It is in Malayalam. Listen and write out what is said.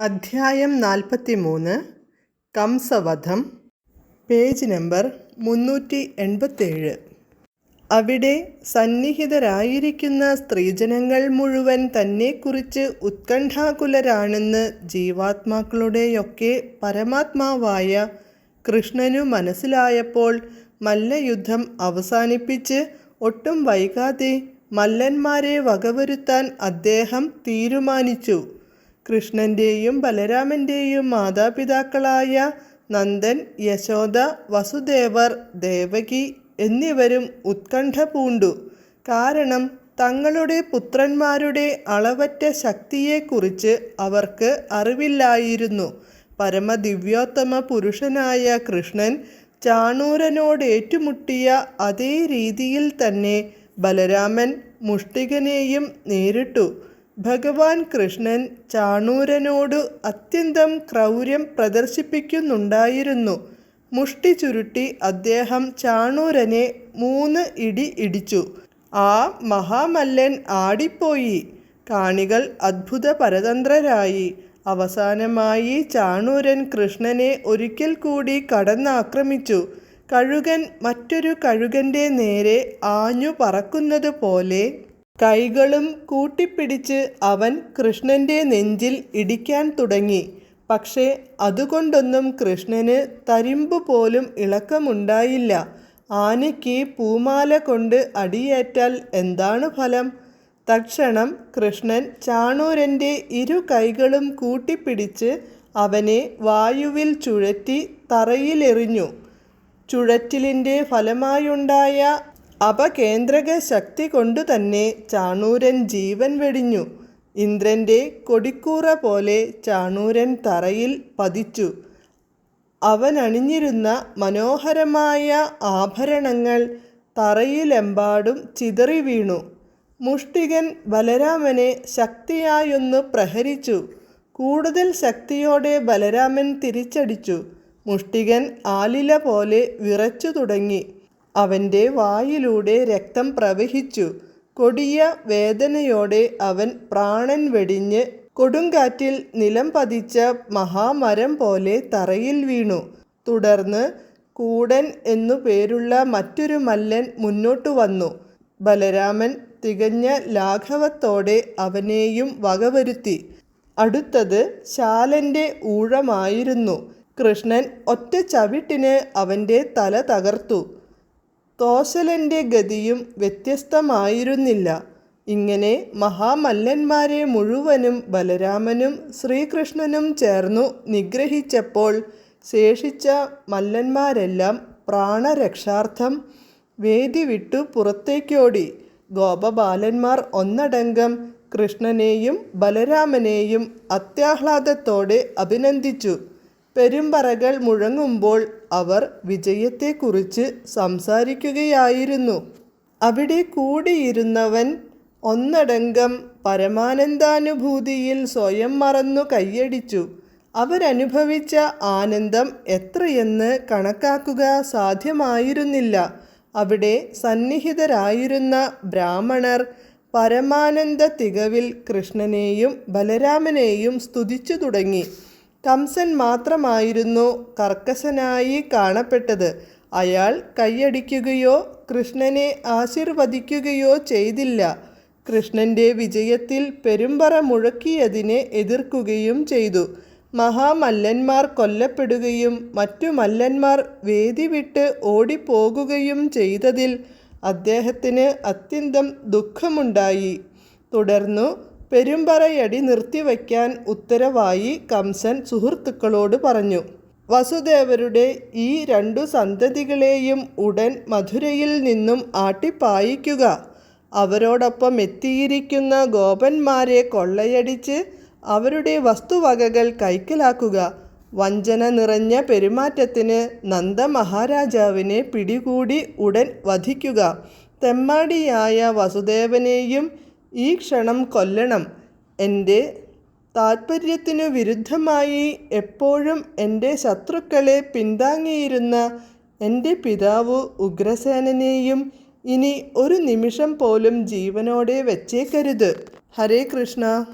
അധ്യായം നാൽപ്പത്തി മൂന്ന് കംസവധം. പേജ് നമ്പർ മുന്നൂറ്റി എൺപത്തേഴ് അവിടെ സന്നിഹിതരായിരിക്കുന്ന സ്ത്രീജനങ്ങൾ മുഴുവൻ തന്നെക്കുറിച്ച് ഉത്കണ്ഠാകുലരാണെന്ന് ജീവാത്മാക്കളുടെയൊക്കെ പരമാത്മാവായ കൃഷ്ണനു മനസ്സിലായപ്പോൾ മല്ലയുദ്ധം അവസാനിപ്പിച്ച് ഒട്ടും വൈകാതെ മല്ലന്മാരെ വകവരുത്താൻ അദ്ദേഹം തീരുമാനിച്ചു. കൃഷ്ണന്റെയും ബലരാമന്റെയും മാതാപിതാക്കളായ നന്ദൻ യശോദ വസുദേവർ ദേവകി എന്നിവരും ഉത്കണ്ഠ പൂണ്ടു. കാരണം തങ്ങളുടെ പുത്രന്മാരുടെ അളവറ്റ ശക്തിയെക്കുറിച്ച് അവർക്ക് അറിവില്ലായിരുന്നു. പരമദിവ്യോത്തമ പുരുഷനായ കൃഷ്ണൻ ചാണൂരനോട് ഏറ്റുമുട്ടിയ അതേ രീതിയിൽ തന്നെ ബലരാമൻ മുഷ്ടികനെയും നേരിട്ടു. ഭഗവാൻ കൃഷ്ണൻ ചാണൂരനോട് അത്യന്തം ക്രൗര്യം പ്രദർശിപ്പിക്കുന്നുണ്ടായിരുന്നു. മുഷ്ടി ചുരുട്ടി അദ്ദേഹം ചാണൂരനെ മൂന്ന് ഇടി ഇടിച്ചു. ആ മഹാമല്ലൻ ആടിപ്പോയി. കാണികൾ അത്ഭുത പരതന്ത്രരായി അവസാനമായി ചാണൂരൻ കൃഷ്ണനെ ഒരിക്കൽ കൂടി കടന്നാക്രമിച്ചു. കഴുകൻ മറ്റൊരു കഴുകന്റെ നേരെ ആഞ്ഞു പറക്കുന്നത് പോലെ കൈകളും കൂട്ടിപ്പിടിച്ച് അവൻ കൃഷ്ണന്റെ നെഞ്ചിൽ ഇടിക്കാൻ തുടങ്ങി. പക്ഷേ അതുകൊണ്ടൊന്നും കൃഷ്ണന് തരിമ്പ് പോലും ഇളക്കമുണ്ടായില്ല. ആനയ്ക്ക് പൂമാല കൊണ്ട് അടിയേറ്റാൽ എന്താണ് ഫലം? തക്ഷണം കൃഷ്ണൻ ചാണൂരന്റെ ഇരു കൈകളും കൂട്ടിപ്പിടിച്ച് അവനെ വായുവിൽ ചുഴറ്റി തറയിലെറിഞ്ഞു. ചുഴറ്റിലിന്റെ ഫലമായുണ്ടായ അപകേന്ദ്രക ശക്തി കൊണ്ടു തന്നെ ചാണൂരൻ ജീവൻ വെടിഞ്ഞു. ഇന്ദ്രന്റെ കൊടിക്കൂറ പോലെ ചാണൂരൻ തറയിൽ പതിച്ചു. അവനണിഞ്ഞിരുന്ന മനോഹരമായ ആഭരണങ്ങൾ തറയിലെമ്പാടും ചിതറി വീണു. മുഷ്ടികൻ ബലരാമനെ ശക്തിയായൊന്ന് പ്രഹരിച്ചു. കൂടുതൽ ശക്തിയോടെ ബലരാമൻ തിരിച്ചടിച്ചു. മുഷ്ടികൻ ആലില പോലെ വിറച്ചു തുടങ്ങി. അവന്റെ വായിലൂടെ രക്തം പ്രവഹിച്ചു. കൊടിയ വേദനയോടെ അവൻ പ്രാണൻ വെടിഞ്ഞ് കൊടുങ്കാറ്റിൽ നിലം പതിച്ച മഹാമരം പോലെ തറയിൽ വീണു. തുടർന്ന് കൂടൻ എന്നു പേരുള്ള മറ്റൊരു മല്ലൻ മുന്നോട്ടു വന്നു. ബലരാമൻ തികഞ്ഞ ലാഘവത്തോടെ അവനെയും വകവരുത്തി. അടുത്തത് ശാലന്റെ ഊഴമായിരുന്നു. കൃഷ്ണൻ ഒറ്റ ചവിട്ടിന് അവന്റെ തല തകർത്തു. തോശലന്റെ ഗതിയും വ്യത്യസ്തമായിരുന്നില്ല. ഇങ്ങനെ മഹാമല്ലന്മാരെ മുഴുവനും ബലരാമനും ശ്രീകൃഷ്ണനും ചേർന്നു നിഗ്രഹിച്ചപ്പോൾ ശേഷിച്ച മല്ലന്മാരെല്ലാം പ്രാണരക്ഷാർത്ഥം വേദി വിട്ടു പുറത്തേക്കോടി. ഗോപബാലന്മാർ ഒന്നടങ്കം കൃഷ്ണനെയും ബലരാമനെയും അത്യാഹ്ലാദത്തോടെ അഭിനന്ദിച്ചു. പെരുമ്പറകൾ മുഴങ്ങുമ്പോൾ അവർ വിജയത്തെക്കുറിച്ച് സംസാരിക്കുകയായിരുന്നു. അവിടെ കൂടിയിരുന്നവൻ ഒന്നടങ്കം പരമാനന്ദാനുഭൂതിയിൽ സ്വയം മറന്നു കൈയടിച്ചു. അവരനുഭവിച്ച ആനന്ദം എത്രയെന്ന് കണക്കാക്കുക സാധ്യമായിരുന്നില്ല. അവിടെ സന്നിഹിതരായിരുന്ന ബ്രാഹ്മണർ പരമാനന്ദ തികവിൽ കൃഷ്ണനെയും ബലരാമനെയും സ്തുതിച്ചു തുടങ്ങി. കംസൻ മാത്രമായിരുന്നു കർക്കശനായി കാണപ്പെട്ടത്. അയാൾ കൈയടിക്കുകയോ കൃഷ്ണനെ ആശീർവദിക്കുകയോ ചെയ്തില്ല. കൃഷ്ണന്റെ വിജയത്തിൽ പെരുമ്പറ മുഴക്കിയതിനെ എതിർക്കുകയും ചെയ്തു. മഹാമല്ലന്മാർ കൊല്ലപ്പെടുകയും മറ്റു മല്ലന്മാർ വേദി വിട്ട് ഓടിപ്പോകുകയും ചെയ്തതിൽ അദ്ദേഹത്തിന് അത്യന്തം ദുഃഖമുണ്ടായി. തുടർന്നു പെരുമ്പറയടി നിർത്തിവയ്ക്കാൻ ഉത്തരവായി കംസൻ സുഹൃത്തുക്കളോട് പറഞ്ഞു. വസുദേവരുടെ ഈ രണ്ടു സന്തതികളെയും ഉടൻ മധുരയിൽ നിന്നും ആട്ടിപ്പായിക്കുക. അവരോടൊപ്പം എത്തിയിരിക്കുന്ന ഗോപന്മാരെ കൊള്ളയടിച്ച് അവരുടെ വസ്തുവകകൾ കൈക്കലാക്കുക. വഞ്ചന നിറഞ്ഞ പെരുമാറ്റത്തിന് നന്ദമഹാരാജാവിനെ പിടികൂടി ഉടൻ വധിക്കുക. തെമ്മാടിയായ വസുദേവനെയും ഈ ക്ഷണം കൊല്ലണം. എന്റെ താൽപ്പര്യത്തിനു വിരുദ്ധമായി എപ്പോഴും എന്റെ ശത്രുക്കളെ പിന്താങ്ങിയിരുന്ന എന്റെ പിതാവ് ഉഗ്രസേനനെയും ഇനി ഒരു നിമിഷം പോലും ജീവനോടെ വെച്ചേക്കരുത്. ഹരേ കൃഷ്ണ.